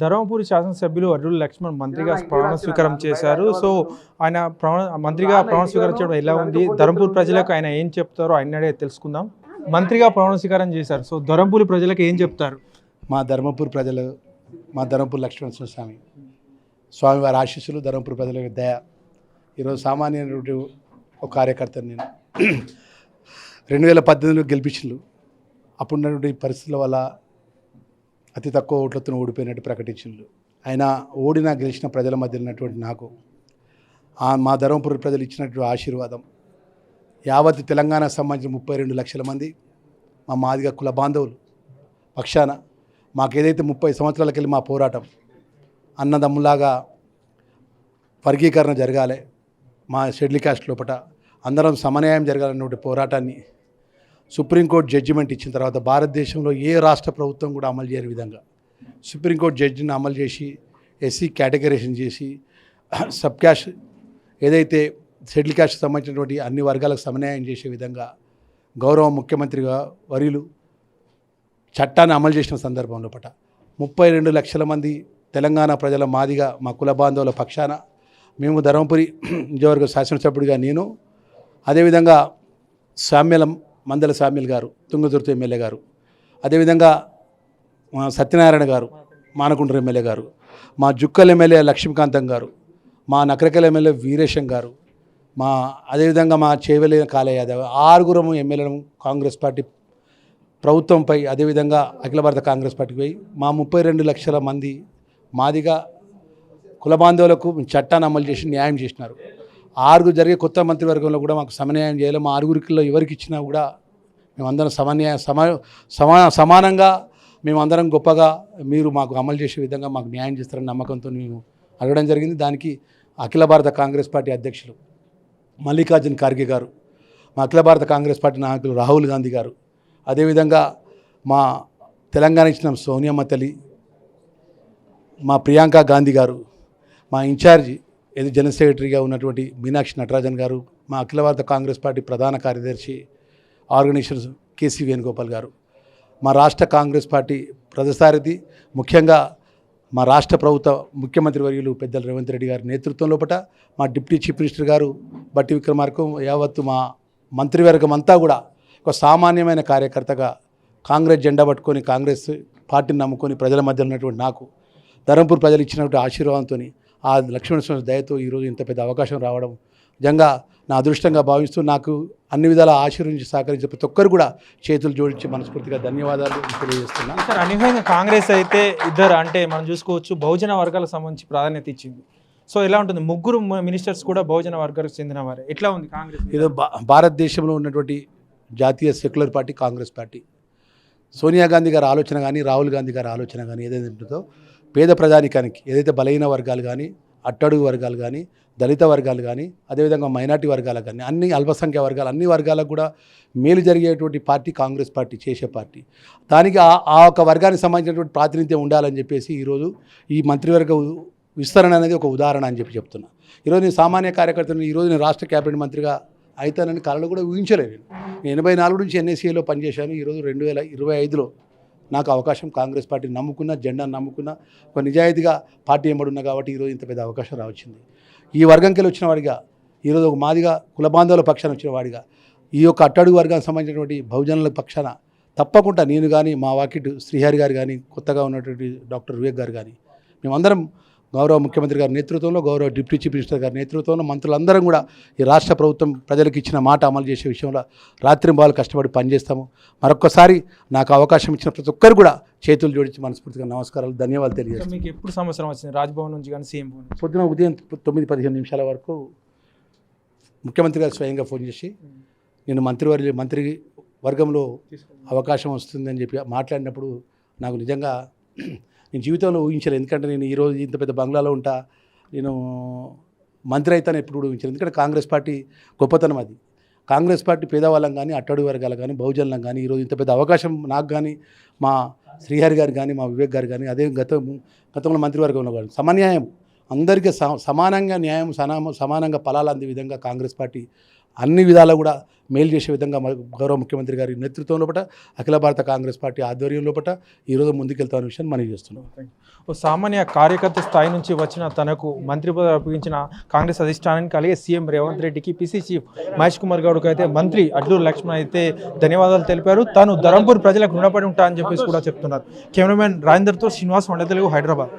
ధర్మపురి శాసనసభ్యులు అడ్డుల లక్ష్మణ్ మంత్రిగా ప్రమాణ స్వీకారం చేశారు. సో ఆయన ప్రమాణ మంత్రిగా ప్రమాణ స్వీకారం చేయడం ఎలా ఉంది? ధర్మపురి ప్రజలకు ఆయన ఏం చెప్తారో ఆయన తెలుసుకుందాం. మంత్రిగా ప్రమాణ స్వీకారం చేశారు. సో ధర్మపురి ప్రజలకు ఏం చెప్తారు? మా ధర్మపూర్ ప్రజలు మా ధర్మపూర్ లక్ష్మణ స్వామి స్వామివారి ఆశీస్సులు ధర్మపూర్ ప్రజల దయ. ఈరోజు సామాన్యమైనటువంటి ఒక కార్యకర్తను నేను రెండు వేల పద్దెనిమిదిలో గెలిపించిండు అప్పుడున్నటువంటి పరిస్థితుల వల్ల అతి తక్కువ ఓట్లతో ఓడిపోయినట్టు ప్రకటించిండు ఆయన ఓడినా గెలిచిన ప్రజల మధ్య ఉన్నటువంటి నాకు మా ధర్మపురి ప్రజలు ఇచ్చినటువంటి ఆశీర్వాదం. యావత్ తెలంగాణకు సంబంధించిన ముప్పై రెండు లక్షల మంది మా మాదిగ కుల బాంధవులు పక్షాన మాకు ఏదైతే ముప్పై సంవత్సరాలకెళ్ళి మా పోరాటం అన్నదమ్ములాగా వర్గీకరణ జరగాలి మా షెడ్యూల్ కాస్ట్ లోపల అందరం సమన్యాయం జరగాలన్నటువంటి పోరాటాన్ని సుప్రీంకోర్టు జడ్జిమెంట్ ఇచ్చిన తర్వాత భారతదేశంలో ఏ రాష్ట్ర ప్రభుత్వం కూడా అమలు చేయని విధంగా సుప్రీంకోర్టు జడ్జిని అమలు చేసి ఎస్సీ కేటగరైజేషన్ చేసి సబ్ క్యాష్ ఏదైతే షెడ్యూల్ క్యాష్ సంబంధించినటువంటి అన్ని వర్గాలకు సమన్యాయం చేసే విధంగా గౌరవ ముఖ్యమంత్రిగా వరిలు చట్టాన్ని అమలు చేసిన సందర్భంలో పట ముప్పై రెండు లక్షల మంది తెలంగాణ ప్రజల మాదిగా మా కుల బాంధవుల పక్షాన మేము ధర్మపురి నియోజకవర్గ శాసనసభ్యుడిగా నేను అదేవిధంగా సామ్యలం మందల సామ్యుల్ గారు తుంగతుర్తి ఎమ్మెల్యే గారు. అదేవిధంగా మా సత్యనారాయణ గారు మానకుండ్ర ఎమ్మెల్యే గారు మా జుక్కల్ ఎమ్మెల్యే లక్ష్మీకాంతం గారు మా నకరకల్ ఎమ్మెల్యే వీరేశం గారు మా అదేవిధంగా మా చేవెలి కాలే యాదవ్ ఆరుగురం ఎమ్మెల్యేలను కాంగ్రెస్ పార్టీ ప్రభుత్వంపై అదేవిధంగా అఖిల భారత కాంగ్రెస్ పార్టీకి పోయి మా ముప్పై రెండు లక్షల మంది మాదిగా కుల బాంధవులకు చట్టాన్ని అమలు చేసి న్యాయం చేసినారు. ఆరుగురు జరిగే కొత్త మంత్రివర్గంలో కూడా మాకు సమన్యాయం చేయలేము మా ఆరుగురికిలో ఎవరికి ఇచ్చినా కూడా మేమందరం సమన్యాయ సమా సమా సమానంగా మేమందరం గొప్పగా మీరు మాకు అమలు చేసే విధంగా మాకు న్యాయం చేస్తారని నమ్మకంతో మేము అడగడం జరిగింది. దానికి అఖిల భారత కాంగ్రెస్ పార్టీ అధ్యక్షులు మల్లికార్జున్ ఖార్గే గారు మా అఖిల భారత కాంగ్రెస్ పార్టీ నాయకులు రాహుల్ గాంధీ గారు అదేవిధంగా మా తెలంగాణ ఇచ్చిన సోనియమ్మ తల్లి మా ప్రియాంక గాంధీ గారు మా ఇన్ఛార్జి ఏది జనరల్ సెక్రటరీగా ఉన్నటువంటి మీనాక్షి నటరాజన్ గారు మా అఖిల భారత కాంగ్రెస్ పార్టీ ప్రధాన కార్యదర్శి ఆర్గనైజర్ కేసీ వేణుగోపాల్ గారు. మా రాష్ట్ర కాంగ్రెస్ పార్టీ ప్రజసారథి ముఖ్యంగా మా రాష్ట్ర ప్రభుత్వ ముఖ్యమంత్రి వర్యులు పెద్దల రేవంత్ రెడ్డి గారి నేతృత్వం లోపల మా డిప్యూటీ చీఫ్ మినిస్టర్ గారు బట్టి విక్రమార్కం యావత్తు మా మంత్రివర్గం అంతా కూడా ఒక సామాన్యమైన కార్యకర్తగా కాంగ్రెస్ జెండా పట్టుకొని కాంగ్రెస్ పార్టీని నమ్ముకొని ప్రజల మధ్య ఉన్నటువంటి నాకు ధర్మపూర్ ప్రజలు ఇచ్చినటువంటి ఆశీర్వాదంతో ఆ లక్ష్మణ స్వామి దయతో ఈరోజు ఇంత పెద్ద అవకాశం రావడం నిజంగా నా అదృష్టంగా భావిస్తూ నాకు అన్ని విధాల ఆశీర్వించి సహకరించే ప్రతి ఒక్కరు కూడా చేతులు జోడించి మనస్ఫూర్తిగా ధన్యవాదాలు తెలియజేస్తున్నా సార్ అనూహ్యంగా కాంగ్రెస్ అయితే ఇద్దరు అంటే మనం చూసుకోవచ్చు బహుజన వర్గాలకు సంబంధించి ప్రాధాన్యత ఇచ్చింది. సో ఎలా ఉంటుంది? ముగ్గురు మినిస్టర్స్ కూడా బహుజన వర్గాలకు చెందిన వారే ఎట్లా ఉంది కాంగ్రెస్ ఏదో భారతదేశంలో ఉన్నటువంటి జాతీయ secular party Congress party. Sonia Gandhi గారి ఆలోచన కానీ రాహుల్ గాంధీ గారి ఆలోచన కానీ ఏదైతే ఉంటుందో పేద ప్రజానికానికి ఏదైతే బలహీన వర్గాలు కానీ అట్టడుగు వర్గాలు కానీ దళిత వర్గాలు కానీ అదేవిధంగా మైనార్టీ వర్గాలకు కానీ అన్ని అల్పసంఖ్య వర్గాలు అన్ని వర్గాలకు కూడా మేలు జరిగేటువంటి పార్టీ కాంగ్రెస్ పార్టీ చేసే పార్టీ. దానికి ఆ ఆ ఒక వర్గానికి సంబంధించినటువంటి ప్రాతినిధ్యం ఉండాలని చెప్పేసి ఈరోజు ఈ మంత్రివర్గ ఉ- విస్తరణ అనేది ఒక ఉదాహరణ అని చెప్పి చెప్తున్నా. ఈరోజు నేను సామాన్య కార్యకర్తను ఈరోజు నేను రాష్ట్ర క్యాబినెట్ మంత్రిగా అవుతానని కళలు కూడా ఊహించలేదు నేను. నేను ఎనభై నాలుగు నుంచి ఎన్ఎస్సీలో పనిచేశాను. ఈరోజు రెండు వేల ఇరవై ఐదులో నాకు అవకాశం కాంగ్రెస్ పార్టీని నమ్ముకున్న జెండాను నమ్ముకున్న ఒక నిజాయితీగా పార్టీ ఎంబడున్నా కాబట్టి ఈరోజు ఇంత పెద్ద అవకాశం రావచ్చింది. ఈ వర్గంకెళ్ళి వచ్చిన వాడిగా ఈరోజు ఒక మాదిగా కుల బాంధవుల పక్షాన వచ్చిన వాడిగా ఈ యొక్క అట్టడుగు వర్గానికి సంబంధించినటువంటి బహుజనుల పక్షాన తప్పకుండా నేను కానీ మా వాకిట్ శ్రీహరి గారు కానీ కొత్తగా ఉన్నటువంటి డాక్టర్ వివేక్ గారు కానీ మేమందరం గౌరవ ముఖ్యమంత్రి గారి నేతృత్వంలో గౌరవ డిప్యూటీ చీఫ్ మినిస్టర్ గారి నేతృత్వంలో మంత్రులందరం కూడా ఈ రాష్ట్ర ప్రభుత్వం ప్రజలకు ఇచ్చిన మాట అమలు చేసే విషయంలో రాత్రింబాలు కష్టపడి పనిచేస్తాము. మరొక్కసారి నాకు అవకాశం ఇచ్చిన ప్రతి ఒక్కరు కూడా చేతులు జోడించి మనస్ఫూర్తిగా నమస్కారాలు ధన్యవాదాలు తెలియజేస్తాను మీకు ఎప్పుడు సంవత్సరం వచ్చింది? రాజ్భవన్ నుంచి కానీ సీఎం పొద్దున ఉదయం తొమ్మిది పదిహేను నిమిషాల వరకు ముఖ్యమంత్రి గారు స్వయంగా ఫోన్ చేసి నేను మంత్రివర్గ మంత్రి వర్గంలో అవకాశం వస్తుందని చెప్పి మాట్లాడినప్పుడు నాకు నిజంగా నేను జీవితంలో ఊహించలేదు. ఎందుకంటే నేను ఈరోజు ఇంత పెద్ద బంగ్లాలో ఉంటా నేను మంత్రి అయితే ఎప్పుడు ఊహించలేదు. ఎందుకంటే కాంగ్రెస్ పార్టీ గొప్పతనం అది. కాంగ్రెస్ పార్టీ పేదవాళ్ళం కానీ అట్టడుగు వర్గాలు కానీ బహుజనులం కానీ ఈరోజు ఇంత పెద్ద అవకాశం నాకు కానీ మా శ్రీహరి గారు కానీ మా వివేక్ గారు కానీ అదే గత గతంలో మంత్రివర్గంలో కానీ సమన్యాయం. అందరికీ స- సమానంగా న్యాయం సమానంగా ఫలాలు అందే విధంగా కాంగ్రెస్ పార్టీ అన్ని విధాలా కూడా మేలు చేసే విధంగా మన గౌరవ ముఖ్యమంత్రి గారి నేతృత్వం లోపల అఖిల భారత కాంగ్రెస్ పార్టీ ఆధ్వర్యం లోపల ఈరోజు ముందుకెళ్తామన్న విషయాన్ని మనం చేస్తున్నాం. ఓ సామాన్య కార్యకర్త స్థాయి నుంచి వచ్చిన తనకు మంత్రి పదవి అప్పగించిన కాంగ్రెస్ అధిష్టానానికి అలాగే సీఎం రేవంత్ రెడ్డికి పీసీ చీఫ్ మహేష్ కుమార్ గౌడ్కి అయితే మంత్రి అడ్లూరు లక్ష్మణ్ అయితే ధన్యవాదాలు తెలిపారు. తాను ధరంపూర్ ప్రజలకు రుణపడి ఉంటా అని చెప్పేసి కూడా చెప్తున్నారు. కెమెరామెన్ రాజేందర్తో శ్రీనివాస్ వండ తెలుగు హైదరాబాద్.